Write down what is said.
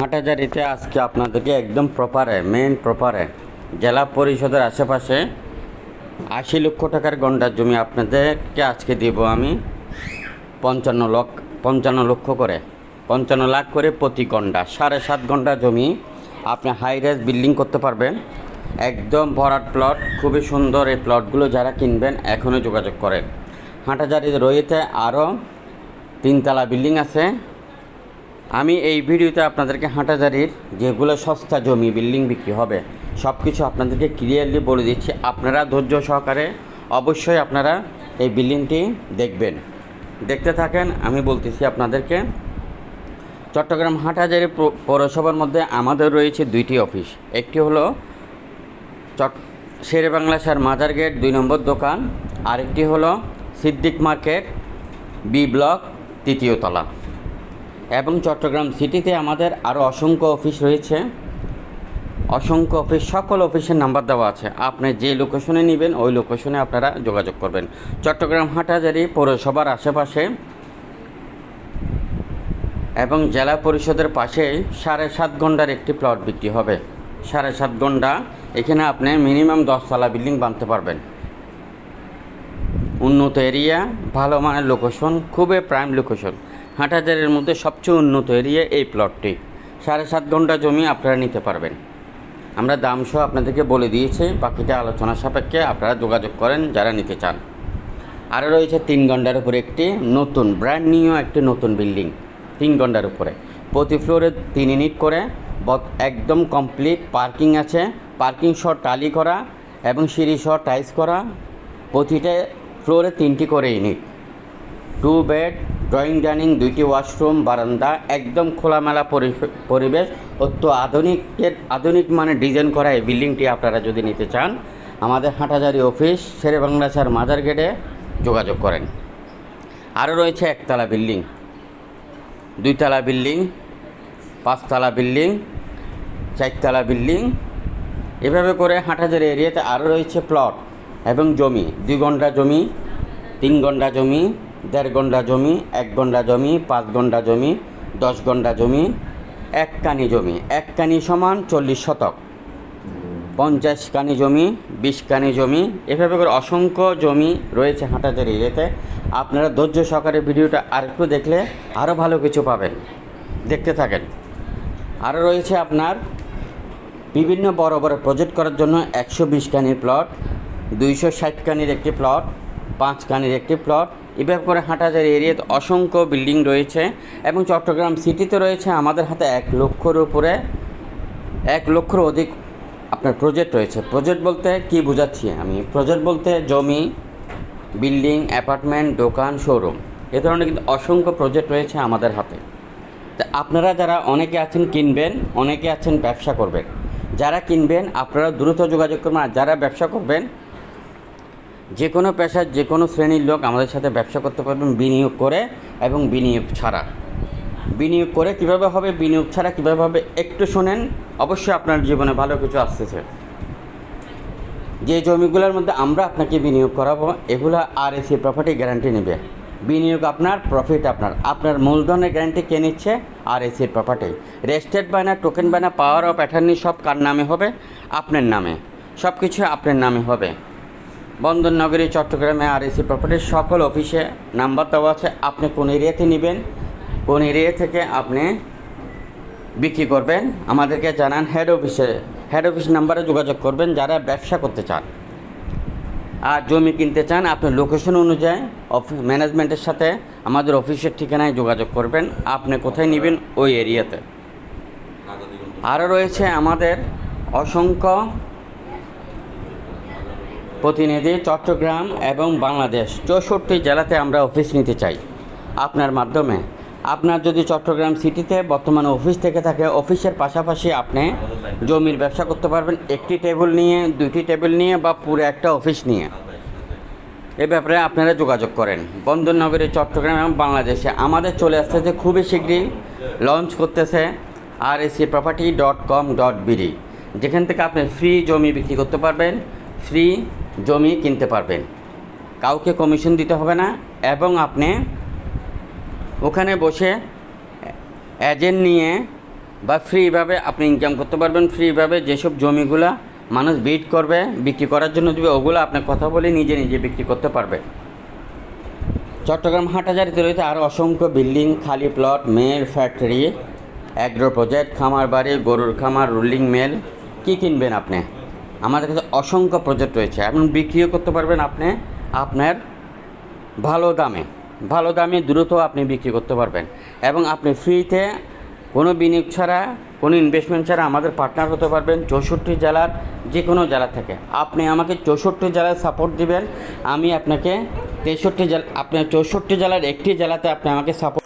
হাটাজারিতে আজকে আপনাদেরকে একদম প্রপারে মেন প্রপারে জেলা পরিষদের আশেপাশে আশি লক্ষ টাকার গন্ডার জমি আপনাদেরকে আজকে দিব আমি পঞ্চান্ন লক্ষ পঞ্চান্ন লক্ষ করে, পঞ্চান্ন লাখ করে প্রতি গন্ডা সাড়ে সাত ঘণ্টা জমি আপনি হাই রেস বিল্ডিং করতে পারবেন। একদম ভরাট প্লট খুবই সুন্দর এই প্লটগুলো যারা কিনবেন এখনও যোগাযোগ করেন। হাটাজারি রয়েছে আরও তিনতলা বিল্ডিং আছে। আমি এই ভিডিওতে আপনাদেরকে হাঁটাজারির যেগুলো সস্তা জমি, বিল্ডিং বিক্রি হবে সব কিছু আপনাদেরকে ক্লিয়ারলি বলে দিচ্ছি। আপনারা ধৈর্য সহকারে অবশ্যই আপনারা এই বিল্ডিংটি দেখবেন। দেখতে থাকেন, আমি বলতেছি আপনাদেরকে, চট্টগ্রাম হাটহাজারি পৌরসভার মধ্যে আমাদের রয়েছে দুইটি অফিস। একটি হলো চট শেরে বাংলা স্যার মাজার গেট, দুই নম্বর দোকান। আরেকটি হলো সিদ্দিক মার্কেট, বি ব্লক, তৃতীয় তলা। এবং চট্টগ্রাম সিটিতে আমাদের আরও অসংখ্য অফিস রয়েছে। অসংখ্য অফিস, সকল অফিসের নাম্বার দেওয়া আছে। আপনি যে লোকেশনে নেবেন, ওই লোকেশনে আপনারা যোগাযোগ করবেন। চট্টগ্রাম হাটহাজারি পৌরসভার আশেপাশে এবং জেলা পরিষদের পাশে সাড়ে সাত ঘণ্টার একটি প্লট বিক্রি হবে। সাড়ে সাত ঘণ্টা, এখানে আপনি মিনিমাম দশতলা বিল্ডিং বানতে পারবেন। উন্নত এরিয়া, ভালো মানের লোকেশন, খুবই প্রাইম লোকেশন। হাটহাজারের মধ্যে সবচেয়ে উন্নত এরিয়া এই প্লটটি। সাড়ে সাত ঘণ্টা জমি আপনারা নিতে পারবেন। আমরা দাম সহ আপনাদেরকে বলে দিয়েছি, বাকিটা আলোচনা সাপেক্ষে আপনারা যোগাযোগ করেন যারা নিতে চান। আরও রয়েছে তিন ঘণ্টার উপরে একটি নতুন ব্র্যান্ড নিউ একটি নতুন বিল্ডিং তিন ঘণ্টার উপরে। প্রতি ফ্লোরে তিন ইউনিট করে একদম কমপ্লিট পার্কিং আছে। পার্কিং সহ টালি করা এবং সিঁড়ি সহ টাইলস করা। প্রতিটা ফ্লোরে তিনটি করে unit two bed drawing, dining, দুইটি ওয়াশরুম, বারান্দা, একদম খোলামেলা পরি- পরিবেশ অত্য আধুনিকের, আধুনিক মানে ডিজাইন করা এই বিল্ডিংটি আপনারা যদি নিতে চান, আমাদের হাটাজারি অফিস, শেরে বাংলা স্যার মাজার গেটে যোগাযোগ করেন। আরও রয়েছে একতলা বিল্ডিং, দুইতলা বিল্ডিং, পাঁচতলা বিল্ডিং, চারতলা বিল্ডিং। এভাবে করে হাটহাজারি এরিয়াতে আরও রয়েছে প্লট এবং জমি, দুই ঘণ্টা জমি, তিন ঘণ্টা জমি দেড় ঘণ্টা জমি, এক ঘণ্টা জমি, পাঁচ ঘণ্টা জমি, দশ ঘণ্টা জমি, এক কানি জমি। এক কানি সমান চল্লিশ শতক। পঞ্চাশ কানি জমি, বিশ কানি জমি, এভাবে করে অসংখ্য জমি রয়েছে হাঁটাজারি এরিয়াতে। আপনারা ধৈর্য সহকারে ভিডিওটা আরেকটু দেখলে আরও ভালো কিছু পাবেন। দেখতে থাকেন। আরও রয়েছে আপনার বিভিন্ন বড় বড় প্রজেক্ট করার জন্য একশো বিশ কানির প্লট দুইশো ষাট কানির একটি প্লট পাঁচ কানির একটি প্লট। এভাবে করে হাঁটাজারি এরিয়াতে অসংখ্য বিল্ডিং রয়েছে এবং চট্টগ্রাম সিটিতে রয়েছে আমাদের হাতে এক লক্ষর উপরে, এক লক্ষর অধিক আপনার প্রজেক্ট রয়েছে। প্রজেক্ট বলতে কি বোঝাচ্ছি আমি? প্রজেক্ট বলতে জমি, বিল্ডিং, অ্যাপার্টমেন্ট, দোকান, শোরুম। এ ধরনের কিন্তু অসংখ্য প্রজেক্ট রয়েছে আমাদের হাতে। আপনারা যারা অনেকে আছেন কিনবেন, অনেকে আছেন ব্যবসা করবেন। যারা কিনবেন, আপনারা দ্রুত যোগাযোগ করবেন। আর যারা ব্যবসা করবেন যে কোনো পেশার যে কোনো শ্রেণির লোক আমাদের সাথে ব্যবসা করতে পারবেন বিনিয়োগ করে এবং বিনিয়োগ ছাড়া। বিনিয়োগ করে কীভাবে হবে, বিনিয়োগ ছাড়া কীভাবে হবে, একটু শোনেন। অবশ্যই আপনার জীবনে ভালো কিছু আসতেছে। যে জমিগুলোর মধ্যে আমরা আপনাকে বিনিয়োগ করাবো, এগুলো আর এসি প্রপার্টি গ্যারান্টি নেবে। বিনিয়োগ আপনার প্রফিট আপনার। আপনার মূলধনের গ্যারান্টি কে নিচ্ছে? আর এসি প্রপার্টি রেজিস্টার্ড বায়না টোকেন বায়না পাওয়ার অফ অ্যাটার্নি সব কার নামে হবে? আপনার নামে। সব কিছু আপনার নামে হবে। বন্দর নগরী চট্টগ্রামে আর এসি প্রপার্টির সকল অফিসে নাম্বার দেওয়া আছে। আপনি কোন এরিয়াতে নেবেন, কোন এরিয়া থেকে আপনি বিক্রি করবেন, আমাদেরকে জানান হেড অফিসে হেড অফিস নাম্বারে যোগাযোগ করবেন, যারা ব্যবসা করতে চান। আর জমি কিনতে চান, আপনি লোকেশন অনুযায়ী অফিস ম্যানেজমেন্টের সাথে আমাদের অফিসের ঠিকানায় যোগাযোগ করবেন। আপনি কোথায় নেবেন, ওই এরিয়াতে আরও রয়েছে আমাদের অসংখ্য প্রতিনিধি চট্টগ্রাম এবং বাংলাদেশ চৌষট্টি জেলাতে আমরা অফিস নিতে চাই। আপনার মাধ্যমে। আপনার যদি চট্টগ্রাম সিটিতে বর্তমানে অফিস থেকে থাকে, অফিসের পাশাপাশি আপনি জমির ব্যবসা করতে পারবেন। একটি টেবিল নিয়ে, দুইটি টেবিল নিয়ে বা পুরো একটা অফিস নিয়ে। এ ব্যাপারে আপনারা যোগাযোগ করেন। বন্দরনগরী, চট্টগ্রাম এবং বাংলাদেশে। আমাদের চলে আসতেছে খুবই শীঘ্রই। লঞ্চ করতেছে আর AC property dot com dot BD যেখান থেকে আপনি ফ্রি জমি বিক্রি করতে পারবেন। ফ্রি জমি কিনতে পারবেন। কাউকে কমিশন দিতে হবে না এবং আপনি ওখানে বসে এজেন্ট নিয়ে বা ফ্রিভাবে আপনি ইনকাম করতে পারবেন। ফ্রিভাবে যেসব জমিগুলা মানুষ বিট করবে, বিক্রি করার জন্য দেবে, ওগুলো আপনার কথা বলে নিজে নিজে বিক্রি করতে পারবে চট্টগ্রাম হাটাজারিতে রয়েছে আরও অসংখ্য বিল্ডিং, খালি plot mail factory agro project খামার বাড়ি গরুর খামার রুলিং মেল কী কিনবেন আপনি? আমাদের কাছে অসংখ্য প্রজেক্ট রয়েছে। এখন বিক্রিও করতে পারবেন আপনি, আপনার ভালো দামে। ভালো দামে দ্রুত আপনি বিক্রি করতে পারবেন। এবং আপনি ফ্রিতে কোনো বিনিয়োগ ছাড়া, কোনো ইনভেস্টমেন্ট ছাড়া আমাদের পার্টনার হতে পারবেন চৌষট্টি জেলার যে কোনো জেলা থেকে। আপনি আমাকে চৌষট্টি জেলায় সাপোর্ট দিবেন, আমি আপনাকে তেষট্টি জেলা, আপনার চৌষট্টি জেলার একটি জেলাতে আপনি আমাকে সাপোর্ট